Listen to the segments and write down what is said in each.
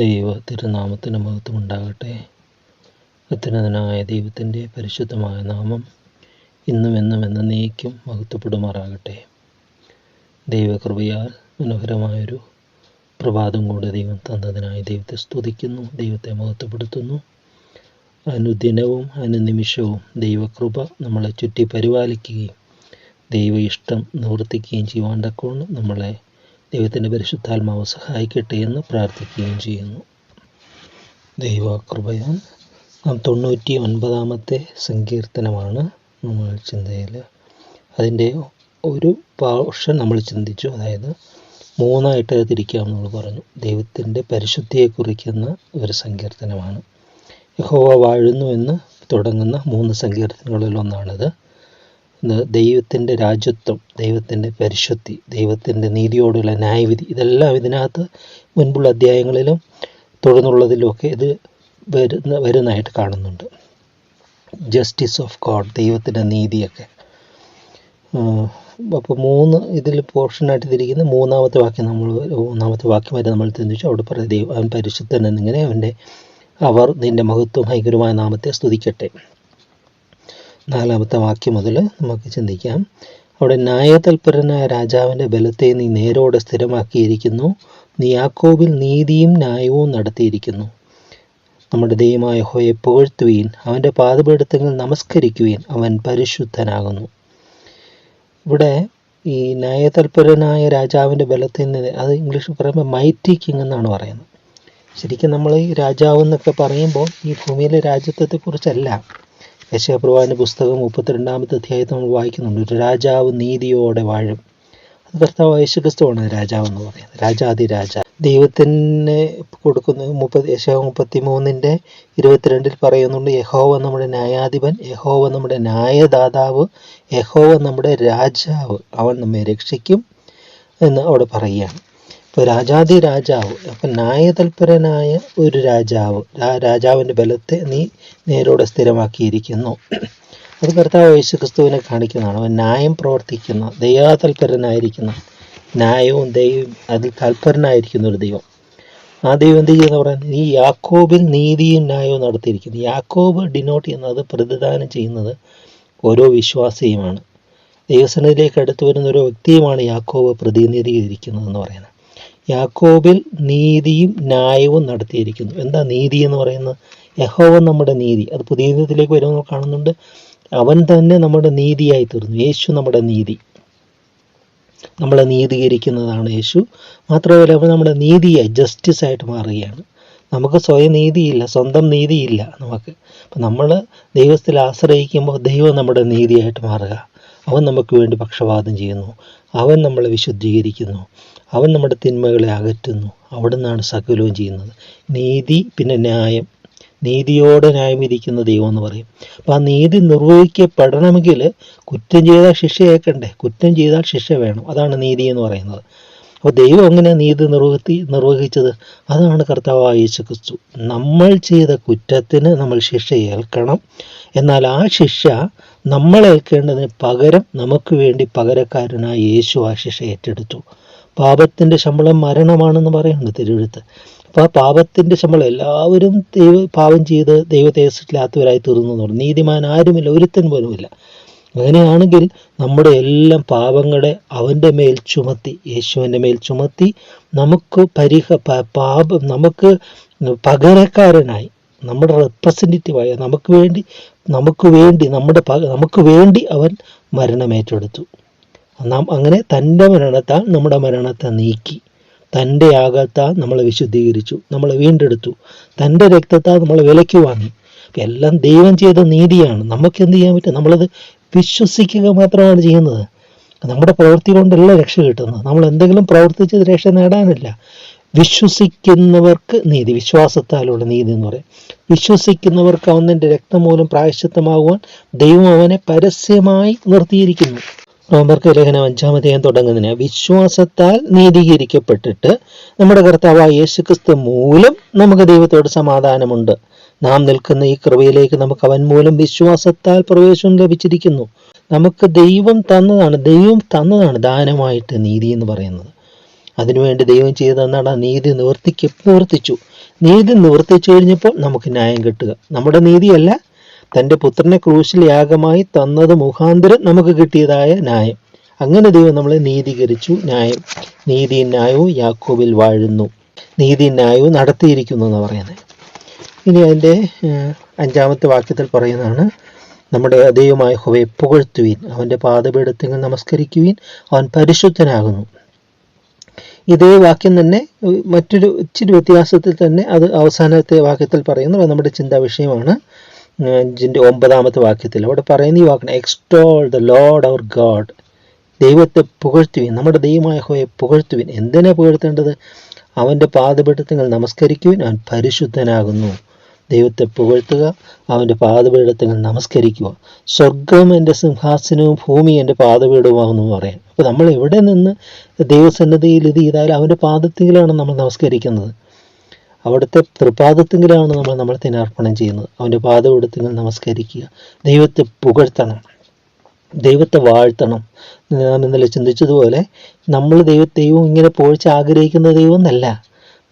ദൈവ തിരുനാമത്തിന് മഹത്വമുണ്ടാകട്ടെ. അത്യുന്നതനായ ദൈവത്തിന്റെ പരിശുദ്ധമായ നാമം ഇന്നും എന്നും എന്ന എന്നേക്കും മഹത്വപ്പെടുമാറാകട്ടെ. ദൈവകൃപയാൽ മനോഹരമായൊരു പ്രഭാതം കൂടെ ദൈവം തന്നതിനായി ദൈവത്തെ സ്തുതിക്കുന്നു ദൈവത്തെ മഹത്വപ്പെടുത്തുന്നു. അനുദിനവും അനുനിമിഷവും ദൈവകൃപ നമ്മളെ ചുറ്റി പരിപാലിക്കുകയും ദൈവ ഇഷ്ടം നിവർത്തിക്കുകയും ചെയ്യുവാൻ നമ്മളെ ദൈവത്തിന്റെ പരിശുദ്ധാത്മാവ് സഹായിക്കട്ടെ എന്ന് പ്രാർത്ഥിക്കുകയും ചെയ്യുന്നു. ദൈവകൃപയാൽ നാം തൊണ്ണൂറ്റി ഒൻപതാമത്തെ സങ്കീർത്തനമാണ് നമ്മൾ ചിന്തയിൽ. അതിന്റെ ഒരു പോർഷൻ നമ്മൾ ചിന്തിച്ചു. അതായത് മൂന്നായിട്ട് തിരിക്കാം നമ്മൾ പറഞ്ഞു. ദൈവത്തിന്റെ പരിശുദ്ധിയെ കുറിക്കുന്ന ഒരു സങ്കീർത്തനമാണ്. യഹോവ വാഴുന്നു എന്ന് തുടങ്ങുന്ന മൂന്ന് സങ്കീർത്തനങ്ങളിൽ ഒന്നാണിത്. ദൈവത്തിന്റെ രാജ്യത്വം ദൈവത്തിന്റെ പരിശുദ്ധി ദൈവത്തിന്റെ നീതിയോടുള്ള ന്യായവിധി ഇതെല്ലാം ഇതിനകത്ത് മുൻപുള്ള അധ്യായങ്ങളിലും തുടർന്നുള്ളതിലുമൊക്കെ ഇത് വരുന്ന വരുന്നതായിട്ട് കാണുന്നുണ്ട്. ജസ്റ്റിസ് ഓഫ് ഗോഡ് ദൈവത്തിന്റെ നീതിയൊക്കെ. അപ്പോൾ മൂന്ന് ഇതിൽ പോർഷനായിട്ട് തിരിക്കുന്ന മൂന്നാമത്തെ വാക്യം നമ്മൾ മൂന്നാമത്തെ വാക്യം വരെ നമ്മൾ ചിന്തിച്ചു. അവിടെ പറയുന്നത് ദൈവം അവൻ പരിശുദ്ധൻ എന്നിങ്ങനെ അവന്റെ അവർ നിന്റെ മഹത്വം ഭയങ്കരമായ നാമത്തെ സ്തുതിക്കട്ടെ. നാലാമത്തെ വാക്യം മുതൽ നമുക്ക് ചിന്തിക്കാം. അവിടെ ന്യായതൽപരനായ രാജാവിന്റെ ബലത്തെ നീ നേരോടെ സ്ഥിരമാക്കിയിരിക്കുന്നു. നീ യാക്കോബിൽ നീതിയും ന്യായവും നടത്തിയിരിക്കുന്നു. നമ്മുടെ ദൈവമായ ഹോയെ പുകഴ്ത്തുവീൻ. അവന്റെ പാദപീഠത്തിൽ നമസ്കരിക്കുവീൻ. അവൻ പരിശുദ്ധനാകുന്നു. ഇവിടെ ഈ ന്യായതൽപരനായ രാജാവിന്റെ ബലത്തിൽ നിന്ന് അത് ഇംഗ്ലീഷിൽ പറയുമ്പോൾ മൈറ്റി കിങ് എന്നാണ് പറയുന്നത്. ശരിക്കും നമ്മൾ ഈ രാജാവ് എന്നൊക്കെ പറയുമ്പോൾ ഈ ഭൂമിയിലെ രാജ്യത്വത്തെക്കുറിച്ചല്ല യശയപ്രവാന്റെ പുസ്തകം മുപ്പത്തിരണ്ടാമത്തെ അധ്യായത്തിൽ നമ്മൾ വായിക്കുന്നുണ്ട്. രാജാവ് നീതിയോടെ വാഴും. അത് കർത്താവ് യേശുക്രിസ്തുവാണ് രാജാവ് എന്ന് പറയുന്നത്. രാജാതി രാജ ദൈവത്തിന് കൊടുക്കുന്ന മുപ്പത് യശോ മുപ്പത്തി മൂന്നിന്റെ ഇരുപത്തിരണ്ടിൽ പറയുന്നുണ്ട് യഹോവ നമ്മുടെ ന്യായാധിപൻ യഹോവ നമ്മുടെ ന്യായദാതാവ് യഹോവ നമ്മുടെ രാജാവ്. അവൻ നമ്മെ രക്ഷിക്കും എന്ന് അവിടെ പറയുകയാണ്. ഇപ്പോൾ രാജാതി രാജാവ് അപ്പം ന്യായതൽപരനായ ഒരു രാജാവ് ആ രാജാവിന്റെ ബലത്തെ നീ നേരോടെ സ്ഥിരമാക്കിയിരിക്കുന്നു. അത് കർത്താവ് യേശു ക്രിസ്തുവിനെ കാണിക്കുന്നതാണ്. അവൻ ന്യായം പ്രവർത്തിക്കുന്ന ദയാതൽപരനായിരിക്കുന്ന ന്യായവും ദൈവം അതിൽ തൽപരനായിരിക്കുന്ന ഒരു ദൈവം. ആ ദൈവം എന്ത് ചെയ്യുന്ന പറയുന്നത് ഈ യാക്കോബിൽ നീതിയും ന്യായവും നടത്തിയിരിക്കുന്നു. യാക്കോബ് ഡിനോട്ട് ചെയ്യുന്നത് പ്രതിദാനം ചെയ്യുന്നത് ഓരോ വിശ്വാസിയുമാണ്. ദൈവസനത്തിലേക്ക് അടുത്തു വരുന്ന ഓരോ വ്യക്തിയുമാണ് യാക്കോബ് പ്രതിനിധീകരിക്കുന്നത് എന്ന് പറയുന്നത്. യാക്കോബിൽ നീതിയും ന്യായവും നടത്തിയിരിക്കുന്നു. എന്താ നീതി എന്ന് പറയുന്നത്? യഹോവൻ നമ്മുടെ നീതി. അത് പുതിയ നിയമത്തിലേക്ക് വരുമ്പോൾ കാണുന്നുണ്ട്. അവൻ തന്നെ നമ്മുടെ നീതിയായി തീർന്നു. യേശു നമ്മുടെ നീതി. നമ്മളെ നീതീകരിക്കുന്നതാണ് യേശു. മാത്രമല്ല അവൻ നമ്മുടെ നീതിയായി ജസ്റ്റിസ് ആയിട്ട് മാറുകയാണ്. നമുക്ക് സ്വയം നീതിയില്ല സ്വന്തം നീതിയില്ല നമുക്ക്. അപ്പം നമ്മൾ ദൈവത്തിൽ ആശ്രയിക്കുമ്പോൾ ദൈവം നമ്മുടെ നീതിയായിട്ട് മാറുക. അവൻ നമുക്ക് വേണ്ടി പക്ഷപാതം ചെയ്യുന്നു. അവൻ നമ്മളെ വിശുദ്ധീകരിക്കുന്നു. അവൻ നമ്മുടെ തിന്മകളെ അകറ്റുന്നു. അവിടെ നിന്നാണ് സകലവും ചെയ്യുന്നത്. നീതി പിന്നെ ന്യായം. നീതിയോടെ ന്യായം വിധിക്കുന്ന ദൈവം എന്ന് പറയും. അപ്പം ആ നീതി നിർവഹിക്കപ്പെടണമെങ്കിൽ കുറ്റം ചെയ്താൽ ശിക്ഷ ഏക്കണ്ടേ കുറ്റം ചെയ്താൽ ശിക്ഷ വേണം. അതാണ് നീതി എന്ന് പറയുന്നത്. അപ്പോൾ ദൈവം എങ്ങനെ നീതി നിർവഹത്തി നിർവഹിച്ചത്? അതാണ് കർത്താവായ യേശു ക്രിസ്തു നമ്മൾ ചെയ്ത കുറ്റത്തിന് നമ്മൾ ശിക്ഷ ഏൽക്കണം എന്നാൽ ആ ശിക്ഷ നമ്മൾ ഏൽക്കേണ്ടതിന് പകരം നമുക്ക് വേണ്ടി പകരക്കാരനായ യേശു ആ ശിക്ഷ ഏറ്റെടുത്തു. പാപത്തിന്റെ ശമ്പളം മരണമാണെന്ന് പറയുന്നുണ്ട് തിരുവഴുത്ത്. അപ്പോൾ ആ പാപത്തിന്റെ ശമ്പളം എല്ലാവരും ദൈവ പാപം ചെയ്ത് ദൈവത്തെ ഇല്ലാത്തവരായി തീർന്നു എന്ന് പറഞ്ഞു. നീതിമാൻ ആരുമില്ല ഒരുത്തൻ പോലുമില്ല അങ്ങനെയാണെങ്കിൽ നമ്മുടെ എല്ലാം പാപങ്ങളെ അവന്റെ മേൽ ചുമത്തി യേശുവിന്റെ മേൽ ചുമത്തി നമുക്ക് പരിഹ പാപം നമുക്ക് പകരക്കാരനായി നമ്മുടെ റെപ്രസെന്റേറ്റീവായ നമുക്ക് വേണ്ടി നമുക്ക് വേണ്ടി നമ്മുടെ നമുക്ക് വേണ്ടി അവൻ മരണമേറ്റെടുത്തു നാം അങ്ങനെ തന്റെ മരണത്താൽ നമ്മുടെ മരണത്തെ നീക്കി. തന്റെ ആകത്താൽ നമ്മളെ വിശുദ്ധീകരിച്ചു. നമ്മളെ വീണ്ടെടുത്തു. തന്റെ രക്തത്താൽ നമ്മളെ വിലയ്ക്ക് വാങ്ങി. എല്ലാം ദൈവം ചെയ്ത നീതിയാണ്. നമുക്ക് എന്ത് ചെയ്യാൻ പറ്റും? നമ്മളത് വിശ്വസിക്കുക മാത്രമാണ് ചെയ്യുന്നത്. നമ്മുടെ പ്രവൃത്തി കൊണ്ടല്ല രക്ഷ കിട്ടുന്നത്. നമ്മൾ എന്തെങ്കിലും പ്രവർത്തിച്ച് രക്ഷ നേടാനില്ല. വിശ്വസിക്കുന്നവർക്ക് നീതി വിശ്വാസത്താലുള്ള നീതി എന്ന് പറയും. വിശ്വസിക്കുന്നവർക്ക് അവന്റെ രക്തം മൂലം പ്രായശ്ചിത്തമാകുവാൻ ദൈവം അവനെ പരസ്യമായി നിർത്തിയിരിക്കുന്നു. റോമർക്ക് ലേഖനം അഞ്ചാമതേയം തുടങ്ങുന്നതിന് വിശ്വാസത്താൽ നീതീകരിക്കപ്പെട്ടിട്ട് നമ്മുടെ കർത്താവായ യേശുക്രിസ്തു മൂലം നമുക്ക് ദൈവത്തോട് സമാധാനമുണ്ട്. നാം നിൽക്കുന്ന ഈ കൃപയിലേക്ക് നമുക്ക് അവൻ മൂലം വിശ്വാസത്താൽ പ്രവേശനം ലഭിച്ചിരിക്കുന്നു. നമുക്ക് ദൈവം തന്നതാണ് ദൈവം തന്നതാണ് ദാനമായിട്ട് നീതി എന്ന് പറയുന്നത്. അതിനുവേണ്ടി ദൈവം ചെയ്തു തന്നാണ് നീതി നിവർത്തിക്ക് നിവർത്തിച്ചു. നീതി നിവർത്തിച്ചു കഴിഞ്ഞപ്പോൾ നമുക്ക് ന്യായം കിട്ടുക. നമ്മുടെ നീതിയല്ല തന്റെ പുത്രനെ ക്രൂശിൽ യാഗമായി തന്നത് മുഖാന്തരം നമുക്ക് കിട്ടിയതായ ന്യായം. അങ്ങനെ ദൈവം നമ്മളെ നീതീകരിച്ചു. ന്യായം. നീതി ന്യായവും യാക്കോബിൽ വാഴുന്നു. നീതി ന്യായവും നടത്തിയിരിക്കുന്നു എന്ന് പറയുന്നത്. ഇനി അതിന്റെ അഞ്ചാമത്തെ വാക്യത്തിൽ പറയുന്നതാണ് നമ്മുടെ ദൈവമായ ഹുവയെ പുകഴ്ത്തുവീൻ. അവന്റെ പാദപീഠത്തിൽ നമസ്കരിക്കുവീൻ. അവൻ പരിശുദ്ധനാകുന്നു. ഇതേ വാക്യം തന്നെ മറ്റൊരു ഇച്ചിരി വ്യത്യാസത്തിൽ തന്നെ അത് അവസാനത്തെ വാക്യത്തിൽ പറയുന്നു നമ്മുടെ ചിന്താ വിഷയമാണ് അഞ്ചിന്റെ ഒമ്പതാമത്തെ വാക്യത്തിൽ അവിടെ പറയുന്ന ഈ വാക്കാണ് extol the Lord our God ദൈവത്തെ പുകഴ്ത്തുവിൻ നമ്മുടെ ദൈവമായ ഹോയെ പുകഴ്ത്തുവിൻ. എന്തിനാ പുകഴ്ത്തേണ്ടത്? അവന്റെ പാദപീഠത്തിൽ നമസ്കരിക്കുവിൻ അവൻ പരിശുദ്ധനാകുന്നു. ദൈവത്തെ പുകഴ്ത്തുക അവന്റെ പാദപീഠത്തിൽ നമസ്കരിക്കുക. സ്വർഗം എന്റെ സിംഹാസനവും ഭൂമി എന്റെ പാതപീഠവുമാകുന്നു പറയാം അപ്പോൾ നമ്മൾ എവിടെ നിന്ന് ദൈവസന്നദ്ധിയിൽ ഇത് ചെയ്താലും അവന്റെ പാദത്തിലാണ് നമ്മൾ നമസ്കരിക്കുന്നത്. അവിടുത്തെ തൃപാദത്തിങ്കിലാണ് നമ്മൾ നമ്മൾ തിനാർപ്പണം ചെയ്യുന്നത്. അവന്റെ പാദപീഠത്തിങ്കിൽ നമസ്കരിക്കുക. ദൈവത്തെ പുകഴ്ത്തണം. ദൈവത്തെ വാഴ്ത്തണം. നാം ഇന്നലെ ചിന്തിച്ചതുപോലെ നമ്മൾ ദൈവ ദൈവം ഇങ്ങനെ പോഴ്ച ആഗ്രഹിക്കുന്ന ദൈവം എന്നല്ല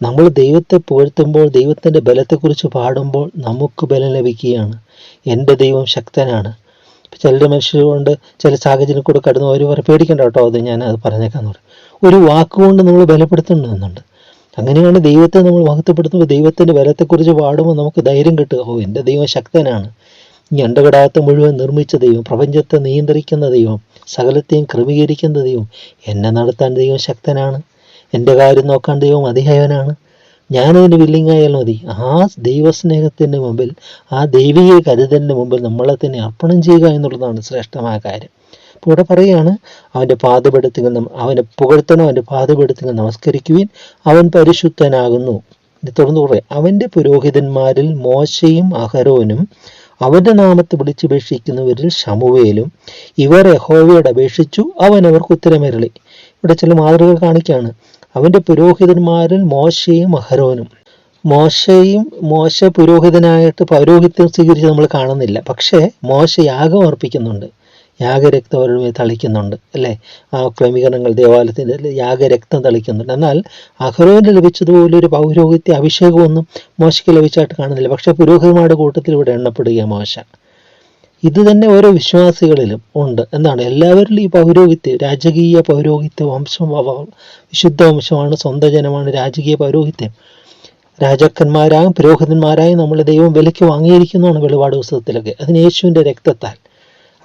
നമ്മൾ ദൈവത്തെ പുകഴ്ത്തുമ്പോൾ ദൈവത്തിന്റെ ബലത്തെക്കുറിച്ച് പാടുമ്പോൾ നമുക്ക് ബലം ലഭിക്കുകയാണ്. എന്റെ ദൈവം ശക്തനാണ്. ചില മനുഷ്യർ കൊണ്ട് ചില സാഹചര്യം കൂടെ കടന്നു അവർ പേടിക്കണ്ട കേട്ടോ. അത് ഞാൻ അത് പറഞ്ഞേക്കാന്ന് പറയും. ഒരു വാക്കുകൊണ്ട് നമ്മൾ ബലപ്പെടുത്തുന്നുണ്ട് അങ്ങനെയാണ് ദൈവത്തെ നമ്മൾ മഹത്വപ്പെടുത്തുമ്പോൾ ദൈവത്തിന്റെ ബലത്തെക്കുറിച്ച് പാടുമ്പോൾ നമുക്ക് ധൈര്യം കിട്ടുക. ഓ എന്റെ ദൈവം ശക്തനാണ്. ഈ അണ്ടകടാകത്തെ മുഴുവൻ നിർമ്മിച്ച ദൈവം പ്രപഞ്ചത്തെ നിയന്ത്രിക്കുന്ന ദൈവം സകലത്തെയും ക്രമീകരിക്കുന്ന ദൈവം എന്നെ നടത്താൻ ദൈവം ശക്തനാണ്. എന്റെ കാര്യം നോക്കാൻ ദൈവം അതിഹയവനാണ്. ഞാനതിന് വില്ലിങ്ങായാൽ മതി. ആ ദൈവസ്നേഹത്തിന്റെ മുമ്പിൽ ആ ദൈവിക കരുതലിന്റെ മുമ്പിൽ നമ്മളെ തന്നെ അർപ്പണം ചെയ്യുക എന്നുള്ളതാണ് ശ്രേഷ്ഠമായ കാര്യം. അപ്പോൾ ഇവിടെ പറയുകയാണ് അവന്റെ പാതപെടുത്തുക അവനെ പുകഴ്ത്തണം അവന്റെ പാതപെടുത്തുക നമസ്കരിക്കുവിൻ അവൻ പരിശുദ്ധനാകുന്നു. തുടർന്ന് പറയാം അവന്റെ പുരോഹിതന്മാരിൽ മോശയും അഹരോനും അവന്റെ നാമത്തെ വിളിച്ചപേക്ഷിക്കുന്നവരിൽ ഷമുവേലും ഇവർ യഹോവയോട് അപേക്ഷിച്ചു അവൻ അവർക്ക് ഉത്തരമരളി. ഇവിടെ ചില മാതൃകകൾ കാണിക്കുകയാണ് അവന്റെ പുരോഹിതന്മാരിൽ മോശയും അഹരോനും. മോശയും മോശ പുരോഹിതനായിട്ട് പൗരോഹിത്യം സ്വീകരിച്ച് നമ്മൾ കാണുന്നില്ല പക്ഷേ മോശ യാഗം അർപ്പിക്കുന്നുണ്ട്. യാഗരക്തം അവരുടെ തളിക്കുന്നുണ്ട് അല്ലേ? ആ ക്രമീകരണങ്ങൾ ദേവാലയത്തിന്റെ യാഗരക്തം തളിക്കുന്നുണ്ട്. എന്നാൽ അഹ്റോന് ലഭിച്ചതുപോലെ ഒരു പൗരോഹിത്യ അഭിഷേകമൊന്നും മോശയ്ക്ക് ലഭിച്ചായിട്ട് കാണുന്നില്ല. പക്ഷേ പുരോഹിതന്മാരുടെ കൂട്ടത്തിൽ ഇവിടെ എണ്ണപ്പെടുക മോശ. ഇത് തന്നെ ഓരോ വിശ്വാസികളിലും ഉണ്ട്. എന്താണ്? എല്ലാവരിലും ഈ പൗരോഹിത്യം രാജകീയ പൗരോഹിത്യ വംശം വിശുദ്ധ വംശമാണ് സ്വന്തം ജനമാണ് രാജകീയ പൗരോഹിത്യം. രാജാക്കന്മാരായും പുരോഹിതന്മാരായും നമ്മളെ ദൈവം വിലയ്ക്ക് വാങ്ങിയിരിക്കുന്നതാണ് വെളിപാട് പുസ്തകത്തിലൊക്കെ. അതിന് യേശുവിന്റെ രക്തത്താൽ.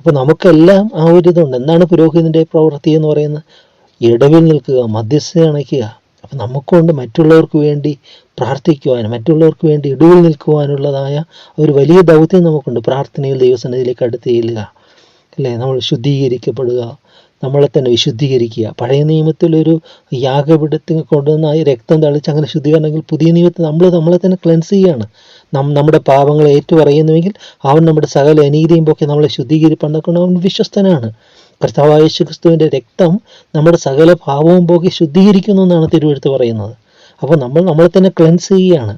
അപ്പോൾ നമുക്കെല്ലാം ആ ഒരു ഇതുണ്ട്. എന്താണ് പുരോഹിതന്റെ പ്രവൃത്തി എന്ന് പറയുന്നത്? ഇടവിൽ നിൽക്കുക മധ്യസ്ഥ അണയ്ക്കുക. അപ്പം നമുക്കുണ്ട് മറ്റുള്ളവർക്ക് വേണ്ടി പ്രാർത്ഥിക്കുവാനും മറ്റുള്ളവർക്ക് വേണ്ടി ഇടവിൽ നിൽക്കുവാനുള്ളതായ ഒരു വലിയ ദൗത്യം നമുക്കുണ്ട്. പ്രാർത്ഥനയിൽ ദൈവസന്നിധിയിലേക്ക് അടുത്ത് ചെല്ലുക. അല്ലേ? നമ്മൾ ശുദ്ധീകരിക്കപ്പെടുക. നമ്മളെ തന്നെ വിശുദ്ധീകരിക്കുക. പഴയ നിയമത്തിലൊരു യാഗപീഠത്തിൽ കൊണ്ടുവന്ന ആ രക്തം തളിച്ച് അങ്ങനെ ശുദ്ധീകരണമെങ്കിൽ പുതിയ നിയമത്തിൽ നമ്മൾ നമ്മളെ തന്നെ ക്ലെൻസ് ചെയ്യുകയാണ് നം നമ്മുടെ പാപങ്ങളെ ഏറ്റുപറയുന്നുവെങ്കിൽ അവൻ നമ്മുടെ സകല അനീതിയും പൊക്കെ നമ്മളെ ശുദ്ധീകരിപ്പണ്ടൊക്കെ അവൻ വിശ്വസ്തനാണ്. കർത്താവായ യേശു ക്രിസ്തുവിന്റെ രക്തം നമ്മുടെ സകല പാപവും പോക്കി ശുദ്ധീകരിക്കുന്നു എന്നാണ് തിരുവെടുത്ത് പറയുന്നത്. അപ്പോൾ നമ്മൾ നമ്മളെ തന്നെ ക്ലെൻസ് ചെയ്യുകയാണ്.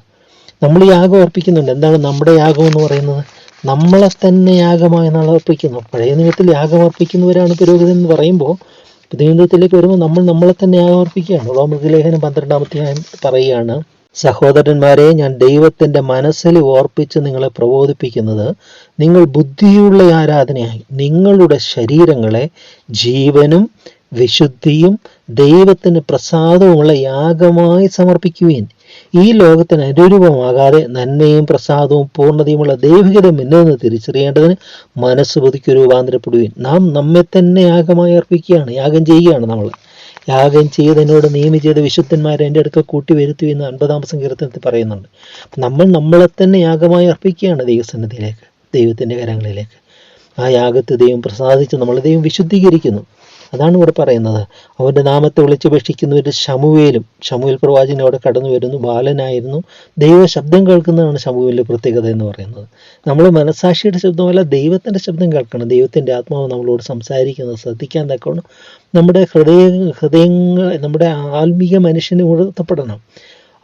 നമ്മൾ യാഗം അർപ്പിക്കുന്നുണ്ട് എന്താണ് നമ്മുടെ യാഗം എന്ന് പറയുന്നത്? നമ്മളെ തന്നെ യാഗമായി അർപ്പിക്കുന്നു പഴയ നിയമത്തിൽ യാഗം അർപ്പിക്കുന്നവരാണ് പുരോഹിതൻ എന്ന് പറയുമ്പോൾ പുതിയ നിയമത്തിലേക്ക് വരുമ്പോൾ നമ്മൾ നമ്മളെ തന്നെ യാഗം അർപ്പിക്കുകയാണ് റോമൃഗലേഖനം പന്ത്രണ്ടാമത്തെ പറയുകയാണ് സഹോദരന്മാരെ ഞാൻ ദൈവത്തിന്റെ മനസ്സിൽ ഓർപ്പിച്ച് നിങ്ങളെ പ്രബോധിപ്പിക്കുന്നത് നിങ്ങൾ ബുദ്ധിയുള്ള ആരാധനയായി. നിങ്ങളുടെ ശരീരങ്ങളെ ജീവനും വിശുദ്ധിയും ദൈവത്തിന് പ്രസാദവുമുള്ള യാഗമായി സമർപ്പിക്കുകയും ഈ ലോകത്തിന് അനുരൂപമാകാതെ നന്മയും പ്രസാദവും പൂർണതയുമുള്ള ദൈവികത മിന്നെന്ന് തിരിച്ചറിയേണ്ടതിന് മനസ്സ് പുതുക്കി രൂപാന്തരപ്പെടുകയും നാം നമ്മെ തന്നെ യാഗമായി അർപ്പിക്കുകയാണ് യാഗം ചെയ്യുകയാണ് നമ്മൾ. യാഗം ചെയ്ത് എന്നോട് നിയമി ചെയ്ത വിശുദ്ധന്മാരെ എന്റെ അടുക്ക കൂട്ടി വരുത്തു എന്ന് അൻപതാം സങ്കീർത്തനത്തിൽ പറയുന്നുണ്ട്. നമ്മൾ നമ്മളെ തന്നെ യാഗമായി അർപ്പിക്കുകയാണ് ദൈവസന്നിധിയിലേക്ക് ദൈവത്തിന്റെ കരങ്ങളിലേക്ക്. ആ യാഗത്തെ ദൈവം പ്രസാദിച്ച് നമ്മൾ ദൈവം വിശുദ്ധീകരിക്കുന്നു. അതാണ് ഇവിടെ പറയുന്നത്. അവന്റെ നാമത്തെ വിളിച്ചപേക്ഷിക്കുന്നവർ ശമുവേലും ശമുവേൽ പ്രവാചകൻ അവിടെ കടന്നു വരുന്നു ബാലനായിരുന്നു. ദൈവ ശബ്ദം കേൾക്കുന്നതാണ് ശമുവേലിന്റെ പ്രത്യേകത എന്ന് പറയുന്നത്. നമ്മൾ മനസാക്ഷിയുടെ ശബ്ദമല്ല ദൈവത്തിന്റെ ശബ്ദം കേൾക്കണം. ദൈവത്തിന്റെ ആത്മാവ് നമ്മളോട് സംസാരിക്കുന്നത് ശ്രദ്ധിക്കാൻ തക്കവണ്ണം നമ്മുടെ ഹൃദയ ഹൃദയങ്ങൾ നമ്മുടെ ആത്മീയ മനുഷ്യന് ഉണർത്തപ്പെടണം.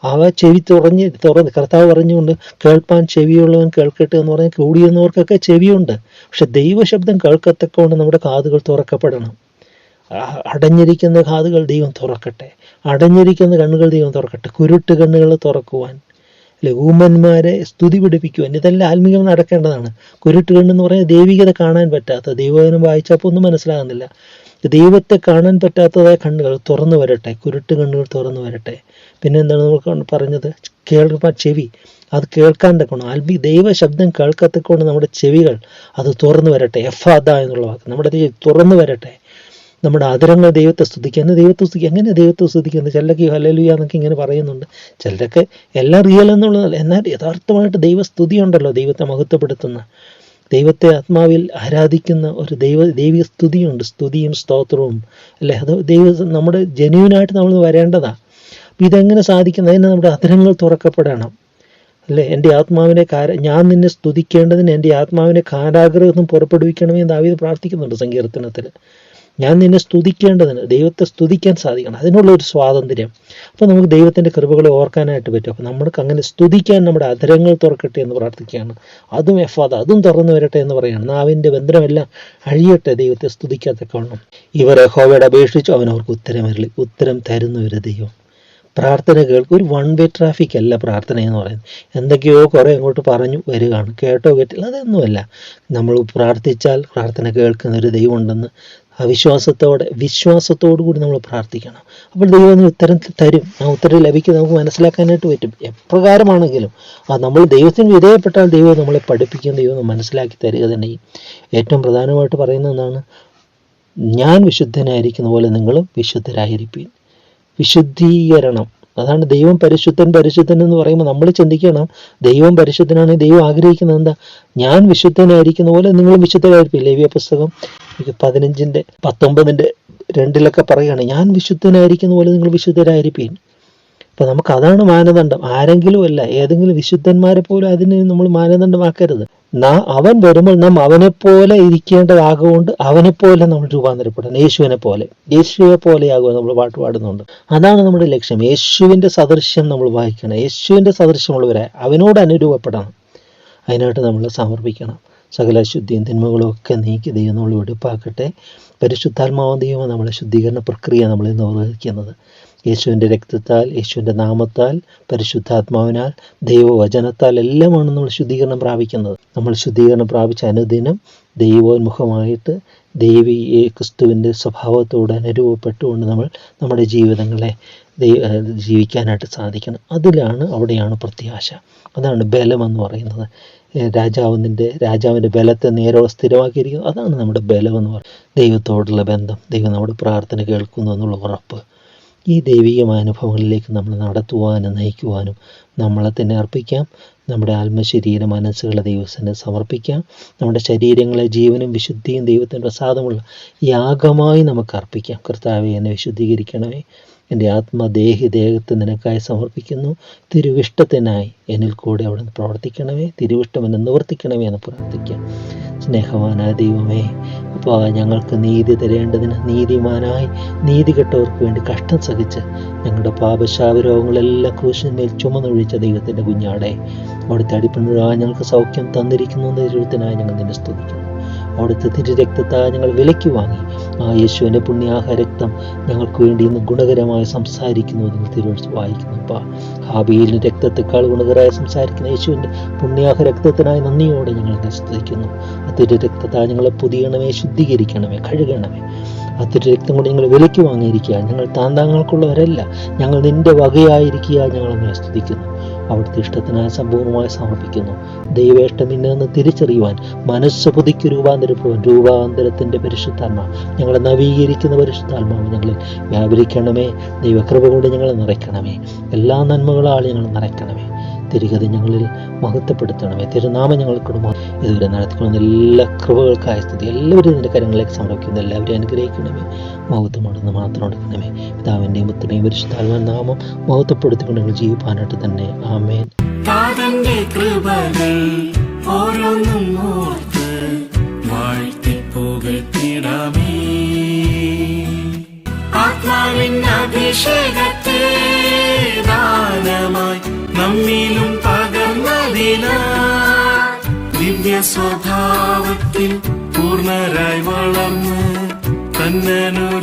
അവ ചെവി തുറഞ്ഞ് തുറന്ന് കർത്താവ് പറഞ്ഞുകൊണ്ട് കേൾപ്പാൻ ചെവിയുള്ളവൻ കേൾക്കട്ടെ എന്ന് പറഞ്ഞാൽ കൂടിയെന്നവർക്കൊക്കെ ചെവിയുണ്ട്. പക്ഷെ ദൈവശബ്ദം കേൾക്കത്തക്കൊണ്ട് നമ്മുടെ കാതുകൾ തുറക്കപ്പെടണം. അടഞ്ഞിരിക്കുന്ന കാതുകൾ ദൈവം തുറക്കട്ടെ. അടഞ്ഞിരിക്കുന്ന കണ്ണുകൾ ദൈവം തുറക്കട്ടെ. കുരുട്ട് കണ്ണുകൾ തുറക്കുവാൻ. അല്ലെ ഊമന്മാരെ സ്തുതി പിടിപ്പിക്കുവാൻ. ഇതെല്ലാം ആത്മീയം നടക്കേണ്ടതാണ്. കുരുട്ട് കണ്ണെന്ന് പറഞ്ഞാൽ ദൈവികത കാണാൻ പറ്റാത്ത ദൈവവചനം വായിച്ചപ്പോൾ ഒന്നും മനസ്സിലാകുന്നില്ല. ദൈവത്തെ കാണാൻ പറ്റാത്തതായ കണ്ണുകൾ തുറന്നു വരട്ടെ. കുരുട്ട് കണ്ണുകൾ തുറന്നു വരട്ടെ. പിന്നെ എന്താണ് നമുക്ക് പറഞ്ഞത്? കേൾക്കുമ്പോൾ ചെവി അത് കേൾക്കാൻ തക്കണം ആത്മീ ദൈവ ശബ്ദം കേൾക്കത്തക്കൊണ്ട് നമ്മുടെ ചെവികൾ അത് തുറന്നു വരട്ടെ. എഫാദ എന്നുള്ള വാക്ക്. നമ്മുടെ തുറന്നു വരട്ടെ. നമ്മുടെ ആദരങ്ങൾ ദൈവത്തെ സ്തുതിക്കുക എന്ന് ദൈവത്തെ സ്തുതിക്കുക എങ്ങനെ ദൈവത്തെ സ്തുതിക്കുന്നത് ചിലരൊക്കെ ഹലലുയ എന്നൊക്കെ ഇങ്ങനെ പറയുന്നുണ്ട്. ചിലരൊക്കെ എല്ലാം റിയൽ എന്നുള്ളതല്ല. എന്നാൽ യഥാർത്ഥമായിട്ട് ദൈവസ്തുതി ഉണ്ടല്ലോ. ദൈവത്തെ മഹത്വപ്പെടുത്തുന്ന ദൈവത്തെ ആത്മാവിൽ ആരാധിക്കുന്ന ഒരു ദൈവ ദൈവിക സ്തുതിയുണ്ട്. സ്തുതിയും സ്തോത്രവും അല്ലേ? അത് ദൈവ നമ്മുടെ ജെന്യൂനായിട്ട് നമ്മൾ വരേണ്ടതാണ് അപ്പം ഇതെങ്ങനെ സാധിക്കുന്നത് അതിന് നമ്മുടെ അധരങ്ങൾ തുറക്കപ്പെടണം. അല്ലേ? എന്റെ ആത്മാവിനെ കാര ഞാൻ നിന്നെ സ്തുതിക്കേണ്ടതിന് എന്റെ ആത്മാവിനെ കാരാഗ്രഹം പുറപ്പെടുവിക്കണമെന്ന് ദാവീദ് പ്രാർത്ഥിക്കുന്നുണ്ട് സങ്കീർത്തനത്തിൽ. ഞാൻ നിന്നെ സ്തുതിക്കേണ്ടതിന് ദൈവത്തെ സ്തുതിക്കാൻ സാധിക്കണം. അതിനുള്ള ഒരു സ്വാതന്ത്ര്യം. അപ്പോൾ നമുക്ക് ദൈവത്തിന്റെ കൃപകളെ ഓർക്കാനായിട്ട് പറ്റും. അപ്പോൾ നമ്മൾക്ക് അങ്ങനെ സ്തുതിക്കാൻ നമ്മുടെ അധരങ്ങൾ തുറക്കട്ടെ എന്ന് പ്രാർത്ഥിക്കുകയാണ്. അതും എഫാദ അതും തുറന്നു വരട്ടെ എന്ന് പറയുകയാണ്. നാവിന്റെ ബന്ധനമെല്ലാം അഴിയട്ടെ ദൈവത്തെ സ്തുതിക്കാത്തക്കവണ്ണം ഇവർ എഹോവയുടെ അപേക്ഷിച്ചു അവൻ അവർക്ക് ഉത്തരമരളി ഉത്തരം തരുന്ന ഒരു ദൈവം. പ്രാർത്ഥന കേൾക്കും. ഒരു വൺ വേ ട്രാഫിക് അല്ല പ്രാർത്ഥന എന്ന് പറയുന്നത്. എന്തൊക്കെയോ കുറേ അങ്ങോട്ട് പറഞ്ഞു വരികയാണ്. കേട്ടോ കേട്ടില്ല അതൊന്നുമല്ല. നമ്മൾ പ്രാർത്ഥിച്ചാൽ പ്രാർത്ഥന കേൾക്കുന്ന ഒരു ദൈവം വിശ്വാസത്തോടെ വിശ്വാസത്തോടു കൂടി നമ്മൾ പ്രാർത്ഥിക്കണം. അപ്പോൾ ദൈവം ഉത്തരം തരും. ആ ഉത്തരം ലഭിക്കും നമുക്ക് മനസ്സിലാക്കാനായിട്ട് പറ്റും. എപ്രകാരമാണെങ്കിലും ആ നമ്മൾ ദൈവത്തിന് വിധേയപ്പെട്ടാൽ ദൈവം നമ്മളെ പഠിപ്പിക്കും ദൈവം മനസ്സിലാക്കി തരിക തന്നെ ഏറ്റവും പ്രധാനമായിട്ട് പറയുന്ന ഒന്നാണ് ഞാൻ വിശുദ്ധനായിരിക്കുന്ന പോലെ നിങ്ങളും വിശുദ്ധരായിരിക്കും വിശുദ്ധീകരണം. അതാണ് ദൈവം പരിശുദ്ധൻ പരിശുദ്ധൻ എന്ന് പറയുമ്പോൾ നമ്മൾ ചിന്തിക്കണം ദൈവം പരിശുദ്ധനാണ് ദൈവം ആഗ്രഹിക്കുന്നത് എന്താ? ഞാൻ വിശുദ്ധനായിരിക്കുന്ന പോലെ നിങ്ങളും വിശുദ്ധരായിരിക്കും ലേവ്യ പുസ്തകം പതിനഞ്ചിന്റെ പത്തൊമ്പതിന്റെ രണ്ടിലൊക്കെ പറയുകയാണ് ഞാൻ വിശുദ്ധനായിരിക്കുന്ന പോലെ നിങ്ങൾ വിശുദ്ധരായിരിക്കും അപ്പം നമുക്ക് അതാണ് മാനദണ്ഡം. ആരെങ്കിലും അല്ല ഏതെങ്കിലും വിശുദ്ധന്മാരെ പോലും അതിന് നമ്മൾ മാനദണ്ഡമാക്കരുത്. നാ അവൻ വരുമ്പോൾ നാം അവനെപ്പോലെ ഇരിക്കേണ്ടതാകൊണ്ട് അവനെപ്പോലെ നമ്മൾ രൂപാന്തരപ്പെടണം. യേശുവിനെ പോലെ യേശുവെ പോലെയാകുക നമ്മൾ പാട്ട് പാടുന്നുണ്ട്. അതാണ് നമ്മുടെ ലക്ഷ്യം. യേശുവിന്റെ സദൃശ്യം നമ്മൾ വായിക്കണം. യേശുവിന്റെ സദൃശ്യമുള്ളവരെ അവനോട് അനുരൂപപ്പെടണം. അതിനായിട്ട് നമ്മൾ സമർപ്പിക്കണം. സകല ശുദ്ധിയും തിന്മകളും ഒക്കെ നീക്കി ദൈവം നമ്മൾ വെടുപ്പാക്കട്ടെ പരിശുദ്ധാത്മാവ് ദൈവം നമ്മളെ ശുദ്ധീകരണ പ്രക്രിയ നമ്മളിൽ നിർവഹിക്കുന്നത്. യേശുവിന്റെ രക്തത്താൽ യേശുവിന്റെ നാമത്താൽ പരിശുദ്ധാത്മാവിനാൽ ദൈവവചനത്താൽ എല്ലാമാണ് നമ്മൾ ശുദ്ധീകരണം പ്രാപിക്കുന്നത്. നമ്മൾ ശുദ്ധീകരണം പ്രാപിച്ച അനുദിനം ദൈവോന്മുഖമായിട്ട് ദൈവി ക്രിസ്തുവിന്റെ സ്വഭാവത്തോട് അനുരൂപപ്പെട്ടുകൊണ്ട് നമ്മൾ നമ്മുടെ ജീവിതങ്ങളെ ജീവിക്കാനായിട്ട് സാധിക്കണം. അതിലാണ് അവിടെയാണ് പ്രത്യാശ. അതാണ് ബലമെന്ന് പറയുന്നത്. രാജാവിന്റെ രാജാവിന്റെ ബലത്തെ നേരെ സ്ഥിരമാക്കിയിരിക്കുന്നത് അതാണ് നമ്മുടെ ബലമെന്ന് പറയുന്നത്. ദൈവത്തോടുള്ള ബന്ധം ദൈവം നമ്മുടെ പ്രാർത്ഥന കേൾക്കുന്നു എന്നുള്ള ഉറപ്പ്. ഈ ദൈവികമായ അനുഭവങ്ങളിലേക്ക് നമ്മൾ നടത്തുവാനും നയിക്കുവാനും നമ്മളെ തന്നെ അർപ്പിക്കാം. നമ്മുടെ ആത്മശരീര മനസ്സുകളെ ദൈവത്തിന് സമർപ്പിക്കാം. നമ്മുടെ ശരീരങ്ങളെ ജീവനും വിശുദ്ധിയും ദൈവത്തിന്റെ പ്രസാദമുള്ള യാഗമായി നമുക്ക് അർപ്പിക്കാം. കർത്താവെ എന്നെ വിശുദ്ധീകരിക്കണമേ. എന്റെ ആത്മദേഹി ദേഹത്തെ നിനക്കായി സമർപ്പിക്കുന്നു. തിരുവിഷ്ടത്തിനായി എന്നിൽ കൂടെ അവിടെ പ്രവർത്തിക്കണമേ. തിരുവിഷ്ടം എന്നെ നിവർത്തിക്കണമേ എന്ന് പ്രാർത്ഥിക്കാം. സ്നേഹവാനായ ദൈവമേ അപ്പോൾ ഞങ്ങൾക്ക് നീതി തരേണ്ടതിന് നീതിമാനായി നീതി കെട്ടവർക്ക് വേണ്ടി കഷ്ടം സഹിച്ച് ഞങ്ങളുടെ പാപശാപരോഗങ്ങളെല്ലാം ക്രൂശന്മേൽ ചുമന്നൊഴിച്ച ദൈവത്തിന്റെ കുഞ്ഞാടെ അവിടുത്തെ അടിപ്പിണുഴാൻ ഞങ്ങൾക്ക് സൗഖ്യം തന്നിരിക്കുന്നു ദൈവത്തിനായി ഞങ്ങൾ നിന്നെ സ്തുതിക്കുന്നു. അവിടുത്തെ തിരുരക്തത്താൽ ഞങ്ങൾ വിലയ്ക്ക് വാങ്ങി. ആ യേശുവിന്റെ പുണ്യാഹ രക്തം ഞങ്ങൾക്ക് വേണ്ടി ഇന്ന് ഗുണകരമായി സംസാരിക്കുന്നു നിങ്ങൾ തിരുവഴിച്ച് വായിക്കുന്നു. അപ്പാ ഹാബിയിലിന് രക്തത്തെക്കാൾ ഗുണകരമായി സംസാരിക്കുന്ന യേശുവിന്റെ പുണ്യാഹ രക്തത്തിനായി നന്ദിയോടെ ഞങ്ങൾ നിശ്ചയിക്കുന്നു ആ തിരുരക്തത്താൽ ഞങ്ങളെ പുതിയണമേ ശുദ്ധീകരിക്കണമേ കഴുകണമേ. ആ തിരുരക്തം കൊണ്ട് ഞങ്ങൾ വിലയ്ക്ക് വാങ്ങിയിരിക്കുക ഞങ്ങൾ താന്താങ്ങൾക്കുള്ളവരല്ല. ഞങ്ങൾ നിന്റെ വകയായിരിക്കുക ഞങ്ങൾ സ്തുതിക്കുന്നു. അവിടുത്തെ ഇഷ്ടത്തിനായി സമ്പൂർണമായി സമർപ്പിക്കുന്നു. ദൈവേഷ്ടം ഇന്നെന്ന് തിരിച്ചറിയുവാൻ മനസ്സ് പുതുക്കി രൂപാന്തരപ്പെടുവാൻ രൂപാന്തരത്തിന്റെ പരിശുദ്ധാത്മ ഞങ്ങളെ നവീകരിക്കുന്ന പരിശുദ്ധാത്മാവ് ഞങ്ങളിൽ വ്യാപരിക്കണമേ. ദൈവകൃപ കൊണ്ട് ഞങ്ങളെ നിറയ്ക്കണമേ. എല്ലാ നന്മകളാൽ ഞങ്ങൾ നിറയ്ക്കണമേ. തിരികെ ഞങ്ങളിൽ മഹത്വപ്പെടുത്തണമേ. തിരുനാമം ഞങ്ങൾക്ക് ഇതുവരെ നടത്തിക്കൊള്ളുന്ന എല്ലാ കൃപകൾക്കായ സ്തുതി. എല്ലാവരും ഇതിന്റെ കരങ്ങളിലേക്ക് സമർപ്പിക്കുന്ന. എല്ലാവരെയും അനുഗ്രഹിക്കണമേ. മഹത്വമാണെന്ന് മാത്രം എടുക്കണമേ. പിതാവിന്റെയും പുത്രനെയും പരിശുദ്ധാത്മാൻ നാമം മഹത്വപ്പെടുത്തിക്കൊണ്ട് ഞങ്ങൾ ജീവിപ്പാനായിട്ട് തന്നെ. ആമേൻ. കൃപകൾ ആത്മാവിൻ അഭിഷേകത്തെ ദാനമായി നമ്മിലും പകർന്നതിന ദിവ്യ സ്വഭാവത്തിൽ പൂർണരായി വളർന്ന് തന്നനുരൂപരകാം